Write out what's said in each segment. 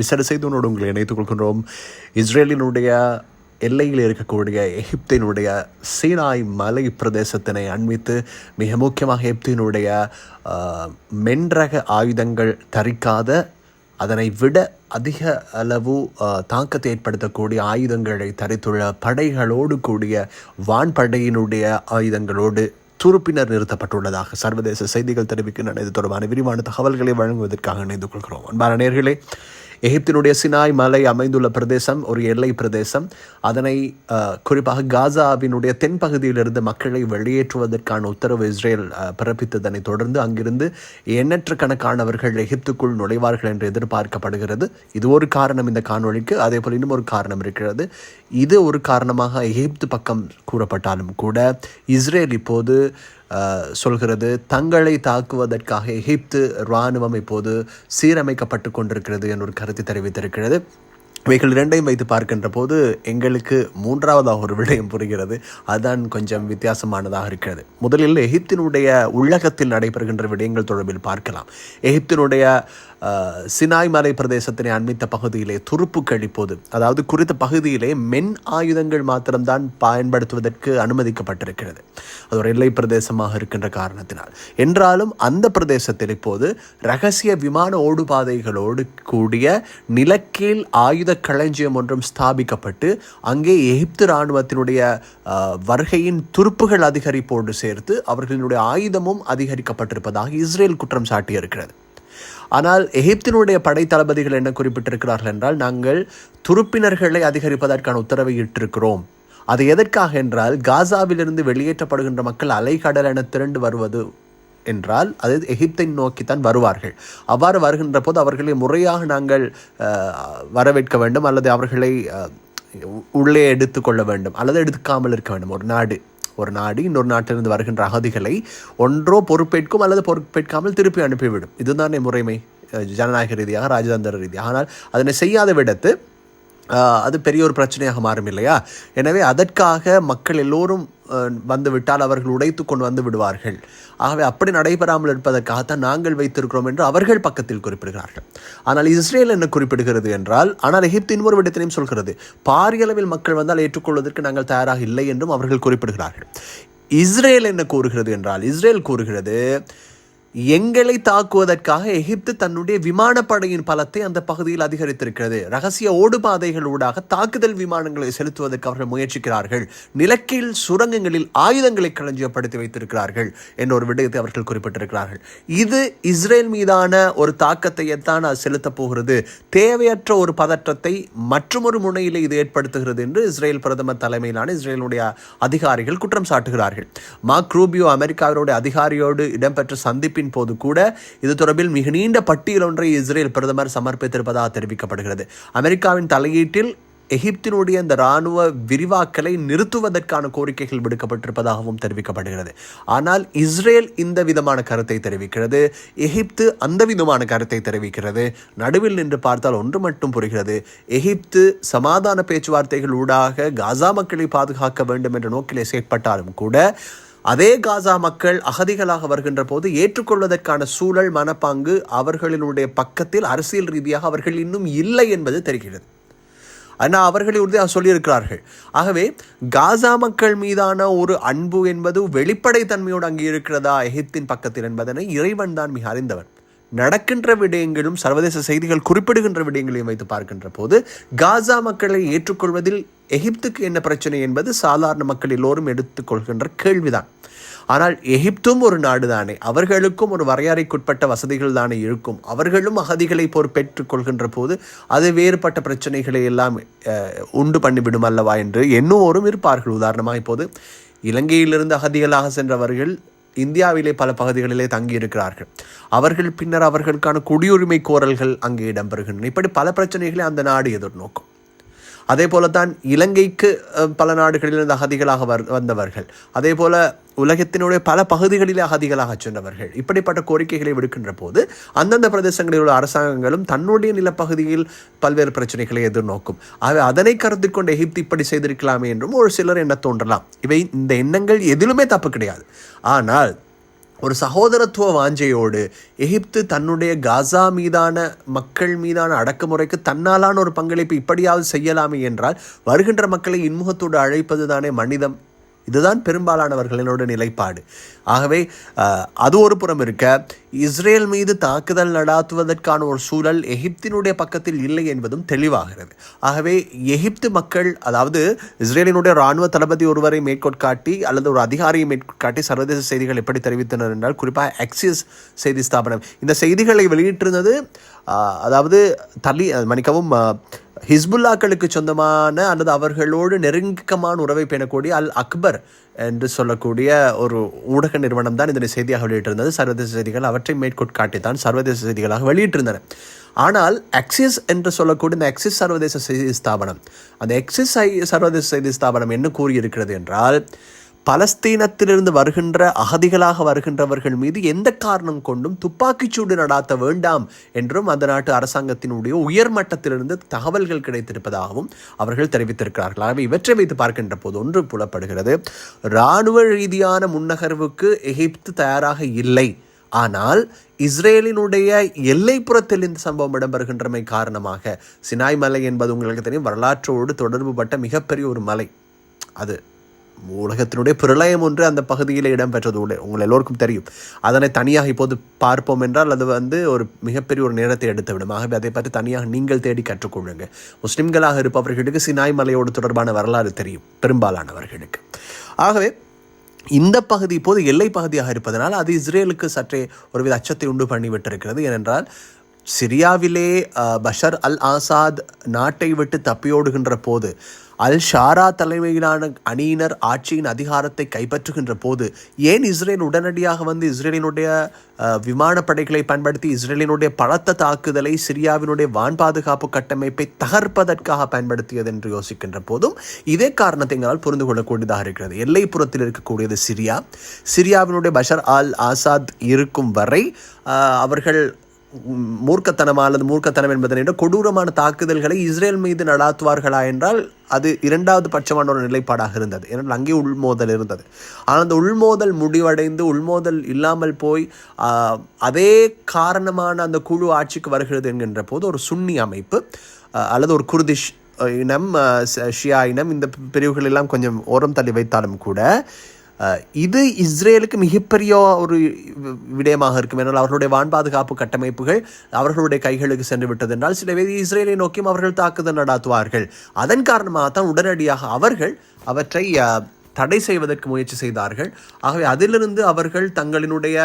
விசாரணை செய்தோனோடு உங்களை இணைத்துக் கொள்கின்றோம். இஸ்ரேலினுடைய எல்லையில் இருக்கக்கூடிய எகிப்தினுடைய சீனாய் மலை பிரதேசத்தினை அண்மித்து மிக முக்கியமாக எகிப்தினுடைய மென்றக ஆயுதங்கள் தரிக்காத அதனை விட அதிக அளவு தாக்கத்தை ஏற்படுத்தக்கூடிய ஆயுதங்களை தரித்துள்ள படைகளோடு கூடிய வான்படையினுடைய ஆயுதங்களோடு துருப்பினர் நிறுத்தப்பட்டுள்ளதாக சர்வதேச செய்திகள் தெரிவிக்கின்றன. இது தொடர்பான விரிவான தகவல்களை வழங்குவதற்காக இணைந்து கொள்கிறோம். அன்பான நேர்களே எகிப்தினுடைய சினாய் மலை அமைந்துள்ள பிரதேசம் ஒரு எல்லை பிரதேசம். அதனை குறிப்பாக காசாவினுடைய தென்பகுதியிலிருந்து மக்களை வெளியேற்றுவதற்கான உத்தரவு இஸ்ரேல் பிறப்பித்ததனை தொடர்ந்து அங்கிருந்து எண்ணற்ற கணக்கானவர்கள் எகிப்துக்குள் நுழைவார்கள் என்று எதிர்பார்க்கப்படுகிறது. இது ஒரு காரணம் இந்த காணொளிக்கு. அதே போல் இன்னும் ஒரு காரணம் இருக்கிறது. இது ஒரு காரணமாக எகிப்து பக்கம் கூறப்பட்டாலும் கூட இஸ்ரேல் இப்போது சொல்கிறது தங்களை தாக்குவதற்காக எகிப்து இராணுவம் இப்போது சீரமைக்கப்பட்டு கொண்டிருக்கிறது என்ற ஒரு கருத்தை தெரிவித்திருக்கிறது. இவைகள் இரண்டையும் வைத்து பார்க்கின்ற போது எங்களுக்கு மூன்றாவதாக ஒரு விடயம் புரிகிறது. அதுதான் கொஞ்சம் வித்தியாசமானதாக இருக்கிறது. முதலில் எகிப்தினுடைய உள்ளகத்தில் நடைபெறுகின்ற விடயங்கள் தொடர்பில் பார்க்கலாம். எகிப்தினுடைய சினாய் மலை பிரதேசத்தினை அண்மித்த பகுதியிலே துருப்பு கழிப்போது. அதாவது குறித்த பகுதியிலே மென் ஆயுதங்கள் மாத்திரம்தான் பயன்படுத்துவதற்கு அனுமதிக்கப்பட்டிருக்கிறது. அது ஒரு எல்லை பிரதேசமாக இருக்கின்ற காரணத்தினால். என்றாலும் அந்த பிரதேசத்தில் இப்போது ரகசிய விமான ஓடுபாதைகளோடு கூடிய நிலக்கீழ் ஆயுத களஞ்சியம் ஒன்றும் ஸ்தாபிக்கப்பட்டு அங்கே எகிப்து இராணுவத்தினுடைய வருகையின் துருப்புகள் அதிகரிப்போடு சேர்த்து அவர்களினுடைய ஆயுதமும் அதிகரிக்கப்பட்டிருப்பதாக இஸ்ரேல் குற்றம் சாட்டியிருக்கிறது. ஆனால் எகிப்தினுடைய படை தளபதிகள் என்ன குறிப்பிட்டிருக்கிறார்கள் என்றால் நாங்கள் துருப்பினர்களை அதிகரிப்பதற்கான உத்தரவை இட்டிருக்கிறோம். அது எதற்காக என்றால் காசாவிலிருந்து வெளியேற்றப்படுகின்ற மக்கள் அலைக்கடல் என திரண்டு வருவது என்றால் அது எகிப்தை நோக்கித்தான் வருவார்கள். அவ்வாறு வருகின்ற போது அவர்களை முறையாக நாங்கள் வரவேற்க வேண்டும் அல்லது அவர்களை உள்ளே எடுத்துக்கொள்ள வேண்டும் அல்லது எடுக்காமல் இருக்க வேண்டும். ஒரு நாடு. ஒரு நாடு இன்னொரு நாட்டிலிருந்து வருகின்ற அகதிகளை ஒன்றோ பொறுப்பேற்கும் அல்லது பொறுப்பேற்காமல் திருப்பி அனுப்பிவிடும். இதுதானே முறைமை ஜனநாயக ரீதியாக ராஜதந்திர ரீதியாக. ஆனால் அதனை செய்யாத விடத்து அது பெரிய ஒரு பிரச்சனையாக மாறும் இல்லையா? எனவே அதற்காக மக்கள் எல்லோரும் வந்துவிட்டால் வந்து விட்டால் அவர்கள் உடைத்து கொண்டு வந்து விடுவார்கள். ஆகவே அப்படி நடைபெறாமல் இருப்பதற்காகத்தான் நாங்கள் வைத்திருக்கிறோம் என்று அவர்கள் பக்கத்தில் குறிப்பிடுகிறார்கள். ஆனால் இஸ்ரேல் என்ன குறிப்பிடுகிறது என்றால் ஆனால் எகிப்து இன்னொரு விடத்தினையும் சொல்கிறது. பாரியளவில் மக்கள் வந்தால் ஏற்றுக்கொள்வதற்கு நாங்கள் தயாராக இல்லை என்றும் அவர்கள் குறிப்பிடுகிறார்கள். இஸ்ரேல் என்ன கூறுகிறது என்றால் இஸ்ரேல் கூறுகிறது எங்களை தாக்குவதற்காக எகிப்து தன்னுடைய விமானப்படையின் பலத்தை அந்த பகுதியில் அதிகரித்திருக்கிறது. ரகசிய ஓடுபாதைகளூடாக தாக்குதல் விமானங்களை செலுத்துவதற்கு அவர்கள் முயற்சிக்கிறார்கள். நிலக்கீழ் சுரங்கங்களில் ஆயுதங்களை களஞ்சியப்படுத்தி வைத்திருக்கிறார்கள் என்ற ஒரு விடயத்தை அவர்கள் குறிப்பிட்டிருக்கிறார்கள். இது இஸ்ரேல் மீதான ஒரு தாக்கத்தை தான் அது செலுத்தப் போகிறது? தேவையற்ற ஒரு பதற்றத்தை மற்றொரு முனையில் இது ஏற்படுத்துகிறது என்று இஸ்ரேல் பிரதமர் தலைமையிலான இஸ்ரேலுடைய அதிகாரிகள் குற்றம் சாட்டுகிறார்கள். மார்க் ரூபியோ அமெரிக்காவினுடைய அதிகாரியோடு இடம்பெற்ற சந்திப்பின் போது கூட இது தொடர்பில் மிக நீண்ட பட்டியல் ஒன்றை இஸ்ரேல் பிரதமர் சமர்ப்பித்திருப்பதாக தெரிவிக்கப்படுகிறது. அமெரிக்காவின் தலையீட்டில் எகிப்தினுடைய இந்த இராணுவ விரிவாக்கலை நிறுத்துவதற்கான கோரிக்கைகள் விடுக்கப்பட்டிருப்பதாகவும் தெரிவிக்கப்படுகிறது. ஆனால் இஸ்ரேல் இந்த விதமான கருத்தை தெரிவிக்கிறது. எகிப்து அந்த விதமான கருத்தை தெரிவிக்கிறது. நடுவில் நின்று பார்த்தால் ஒன்று மட்டும் புரிகிறது. எகிப்து சமாதான பேச்சுவார்த்தைகள் ஊடாக காசா மக்களை பாதுகாக்க வேண்டும் என்ற நோக்கிலே செயற்பட்டாலும் கூட அதே காசா மக்கள் அகதிகளாக வருகின்ற போது ஏற்றுக்கொள்வதற்கான சூழல் மனப்பாங்கு அவர்களினுடைய பக்கத்தில் அரசியல் ரீதியாக அவர்கள் இன்னும் இல்லை என்பது தெரிகிறது. ஆனால் அவர்களை உறுதியாக சொல்லியிருக்கிறார்கள். ஆகவே காசா மக்கள் மீதான ஒரு அன்பு என்பது வெளிப்படைத்தன்மையோடு அங்கே இருக்கிறதா? எகிப்தின் பக்கத்தில் என்பதனை இறைவன் தான் மிக அறிந்தவன். நடக்கின்ற விடயங்களும் சர்வதேச செய்திகள் குறிப்பிடுகின்ற விடயங்களையும் வைத்து பார்க்கின்ற போது காசா மக்களை ஏற்றுக்கொள்வதில் எகிப்துக்கு என்ன பிரச்சனை என்பது சாதாரண மக்கள் எல்லோரும் எடுத்துக்கொள்கின்ற கேள்விதான். ஆனால் எகிப்தும் ஒரு நாடு தானே அவர்களுக்கும் ஒரு வரையறைக்குட்பட்ட வசதிகள் தானே இருக்கும். அவர்களும் அகதிகளை பொறுப்பேற்றுக் கொள்கின்ற போது அது வேறுபட்ட பிரச்சனைகளை எல்லாம் உண்டு பண்ணிவிடும் அல்லவா என்று எண்ணோரும் இருப்பார்கள். உதாரணமாக இப்போது இலங்கையிலிருந்து அகதிகளாக சென்றவர்கள் இந்தியாவிலே பல பகுதிகளிலே தங்கியிருக்கிறார்கள். அவர்கள் பின்னர் அவர்களுக்கான குடியுரிமை கோரல்கள் அங்கே இடம்பெறுகின்றன. இப்படி பல பிரச்சனைகளை அந்த நாடு எதிர்நோக்கும். அதே போலத்தான் இலங்கைக்கு பல நாடுகளிலிருந்து அகதிகளாக வர் வந்தவர்கள். அதே போல உலகத்தினுடைய பல பகுதிகளிலே அகதிகளாக சென்றவர்கள். இப்படிப்பட்ட கோரிக்கைகளை விடுக்கின்ற போது அந்தந்த பிரதேசங்களில் உள்ள அரசாங்கங்களும் தன்னுடைய நிலப்பகுதியில் பல்வேறு பிரச்சனைகளை எதிர்நோக்கும். ஆகவே அதனை கருத்தில் கொண்டு எகிப்து இப்படி செய்திருக்கலாமே என்றும் ஒரு சிலர் என்ன தோன்றலாம். இவை இந்த எண்ணங்கள் எதிலுமே தப்பு கிடையாது. ஆனால் ஒரு சகோதரத்துவ வாஞ்சையோடு எகிப்து தன்னுடைய காசா மீதான மக்கள் மீதான அடக்குமுறைக்கு தன்னாலான ஒரு பங்களிப்பு இப்படியாவது செய்யலாமே என்றால் வருகின்ற மக்களை இன்முகத்தோடு அழைப்பது தானே மனிதம் இதுதான் பெரும்பாலானவர்களினோட நிலைப்பாடு. ஆகவே அது ஒரு புறம் இருக்க இஸ்ரேல் மீது தாக்குதல் நடாத்துவதற்கான ஒரு சூழல் எகிப்தினுடைய பக்கத்தில் இல்லை என்பதும் தெளிவாகிறது. ஆகவே எகிப்து மக்கள் அதாவது இஸ்ரேலினுடைய இராணுவ தளபதி ஒருவரை மேற்கோட்காட்டி அல்லது ஒரு அதிகாரியை மேற்கோட்காட்டி சர்வதேச செய்திகள் எப்படி தெரிவித்தனர் என்றால் குறிப்பாக எக்ஸிஸ் செய்தி ஸ்தாபனம். இந்த செய்திகளை வெளியிட்டிருந்தது அதாவது தள்ளி மன்னிக்கவும் ஹிஸ்புல்லாக்களுக்கு சொந்தமான அல்லது அவர்களோடு நெருங்கிக்கமான உறவை பேணக்கூடிய அல் அக்பர் என்று சொல்லக்கூடிய ஒரு ஊடக நிறுவனம் தான் இதனை செய்தியாக வெளியிட்டிருந்தது. சர்வதேச செய்திகள் அவற்றை மேற்கோட் காட்டித்தான் சர்வதேச செய்திகளாக வெளியிட்டிருந்தன. ஆனால் எக்ஸிஸ் என்று சொல்லக்கூடிய இந்த எக்ஸிஸ் சர்வதேச செய்தி ஸ்தாபனம் அந்த எக்ஸிஸ் சர்வதேச செய்தி ஸ்தாபனம் என்ன கூறியிருக்கிறது என்றால் பலஸ்தீனத்திலிருந்து வருகின்ற அகதிகளாக வருகின்றவர்கள் மீது எந்த காரணம் கொண்டும் துப்பாக்கிச்சூடு நடாத்த வேண்டாம் என்றும் அந்த நாட்டு அரசாங்கத்தினுடைய உயர்மட்டத்திலிருந்து தகவல்கள் கிடைத்திருப்பதாகவும் அவர்கள் தெரிவித்திருக்கிறார்கள். ஆகவே இவற்றை வைத்து பார்க்கின்ற போது ஒன்று புலப்படுகிறது. இராணுவ ரீதியான முன்னகர்வுக்கு எகிப்து தயாராக இல்லை. ஆனால் இஸ்ரேலினுடைய எல்லைப்புறத்தில் இந்த சம்பவம் இடம்பெறுகின்றமை காரணமாக சினாய் மலை என்பது உங்களுக்கு தெரியும் வரலாற்றோடு தொடர்புபட்ட மிகப்பெரிய ஒரு மலை. அது உலகத்தினுடைய பிரளயம் ஒன்று அந்த பகுதியில் இடம்பெற்றது உள்ள உங்கள் எல்லோருக்கும் தெரியும். அதனை தனியாக இப்போது பார்ப்போம் என்றால் அது வந்து ஒரு மிகப்பெரிய ஒரு நேரத்தை எடுத்துவிடும். ஆகவே அதை பற்றி தனியாக நீங்கள் தேடி கற்றுக்கொள்ளுங்க முஸ்லிம்களாக இருப்பவர்களுக்கு சினாய் மலையோடு தொடர்பான வரலாறு தெரியும் பெரும்பாலானவர்களுக்கு. ஆகவே இந்த பகுதி இப்போது எல்லை பகுதியாக இருப்பதனால் அது இஸ்ரேலுக்கு சற்றே ஒருவித அச்சத்தை உண்டு பண்ணிவிட்டிருக்கிறது. ஏனென்றால் சிரியாவிலே பஷர் அல் ஆசாத் நாட்டை விட்டு தப்பியோடுகின்ற போது அல் ஷாரா தலைமையிலான அணியினர் ஆட்சியின் அதிகாரத்தை கைப்பற்றுகின்ற போது ஏன் இஸ்ரேல் உடனடியாக வந்து இஸ்ரேலினுடைய விமானப்படைகளை பயன்படுத்தி இஸ்ரேலினுடைய பலத்த தாக்குதலை சிரியாவினுடைய வான் பாதுகாப்பு கட்டமைப்பை தகர்ப்பதற்காக பயன்படுத்தியது என்று யோசிக்கின்ற போதும் இதே காரணத்தை எங்களால் புரிந்து கொள்ளக்கூடியதாக இருக்கிறது. எல்லைப்புறத்தில் இருக்கக்கூடியது சிரியா. சிரியாவினுடைய பஷர் அல் ஆசாத் இருக்கும் வரை அவர்கள் மூர்க்கத்தனமா அல்லது மூர்க்கத்தனம் என்பதனை விட கொடூரமான தாக்குதல்களை இஸ்ரேல் மீது நடாத்துவார்களா என்றால் அது இரண்டாவது பட்சமான ஒரு நிலைப்பாடாக இருந்தது. ஏனால் அங்கே உள்மோதல் இருந்தது. ஆனால் அந்த உள்மோதல் முடிவடைந்து உள்மோதல் இல்லாமல் போய் அதே காரணமான அந்த குழு ஆட்சிக்கு வருகிறது என்கின்ற போது ஒரு சுன்னி அமைப்பு அல்லது ஒரு குர்திஷ் இனம் ஷியா இனம் இந்த பிரிவுகள் எல்லாம் கொஞ்சம் ஓரம் தள்ளி வைத்தாலும் கூட இது இஸ்ரேலுக்கு மிகப்பெரிய ஒரு வி- விடயமாக இருக்கும். என்றால் அவர்களுடைய வான் பாதுகாப்பு கட்டமைப்புகள் அவர்களுடைய கைகளுக்கு சென்று விட்டது என்றால் சில வேதி இஸ்ரேலை நோக்கியும் அவர்கள் தாக்குதல் நடாத்துவார்கள். அதன் காரணமாக தான் உடனடியாக அவர்கள் அவற்றை தடை செய்வதற்கு முயற்சி செய்தார்கள். ஆகவே அதிலிருந்து அவர்கள் தங்களினுடைய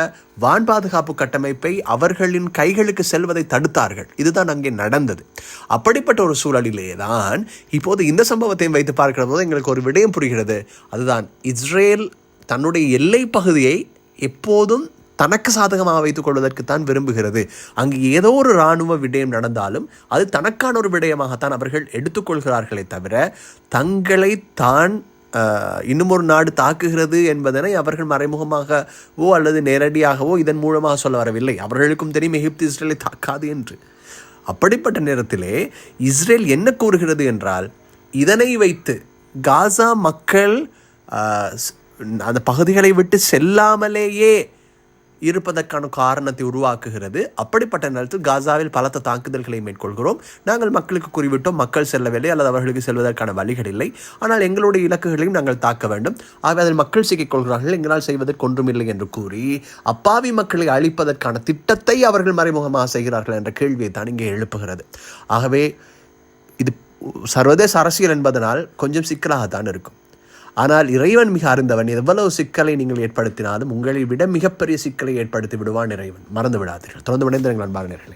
வான் பாதுகாப்பு கட்டமைப்பை அவர்களின் கைகளுக்கு செல்வதை தடுத்தார்கள். இதுதான் அங்கே நடந்தது. அப்படிப்பட்ட ஒரு சூழலிலே தான் இப்போது இந்த சம்பவத்தையும் வைத்து பார்க்கிற போது எங்களுக்கு ஒரு விடயம் புரிகிறது. அதுதான் இஸ்ரேல் தன்னுடைய எல்லை பகுதியை எப்போதும் தனக்கு சாதகமாக வைத்துக் கொள்வதற்குத்தான் விரும்புகிறது. அங்கு ஏதோ ஒரு இராணுவ விடயம் நடந்தாலும் அது தனக்கான ஒரு விடயமாகத்தான் அவர்கள் எடுத்துக்கொள்கிறார்களே தவிர தங்களை தான் இன்னும் ஒரு நாடு தாக்குகிறது என்பதனை அவர்கள் மறைமுகமாகவோ அல்லது நேரடியாகவோ இதன் மூலமாக சொல்ல வரவில்லை. அவர்களுக்கும் தெரியும் எகிப்து இஸ்ரேலை தாக்காது என்று. அப்படிப்பட்ட நேரத்திலே இஸ்ரேல் என்ன கூறுகிறது என்றால் இதனை வைத்து காசா மக்கள் அந்த பகுதிகளை விட்டு செல்லாமலேயே இருப்பதற்கான காரணத்தை உருவாக்குகிறது. அப்படிப்பட்ட நேரத்தில் காசாவில் பலத்த தாக்குதல்களை மேற்கொள்கிறோம். நாங்கள் மக்களுக்கு குறிவிட்டோம் மக்கள் செல்லவில்லை அல்லது அவர்களுக்கு செல்வதற்கான வழிகள் இல்லை. ஆனால் எங்களுடைய இலக்குகளையும் நாங்கள் தாக்க வேண்டும். ஆகவே அதில் மக்கள் சிக்கிக்கொள்கிறார்கள் எங்களால் செய்வதற்கு ஒன்றுமில்லை என்று கூறி அப்பாவி மக்களை அழிப்பதற்கான திட்டத்தை அவர்கள் மறைமுகமாக செய்கிறார்கள் என்ற கேள்வியை தான் இங்கே எழுப்புகிறது. ஆகவே இது சர்வதேச அரசியல் என்பதனால் கொஞ்சம் சிக்கலாகத்தான் இருக்கும். ஆனால் இறைவன் மிக அறிந்தவன் எவ்வளவு சிக்கலை நீங்கள் ஏற்படுத்தினாலும் உங்களை விட மிகப்பெரிய சிக்கலை ஏற்படுத்தி விடுவான் இறைவன். மறந்து விடாதீர்கள். தொடர்ந்து விடைந்திருங்கள் அன்பாக நேர்களே.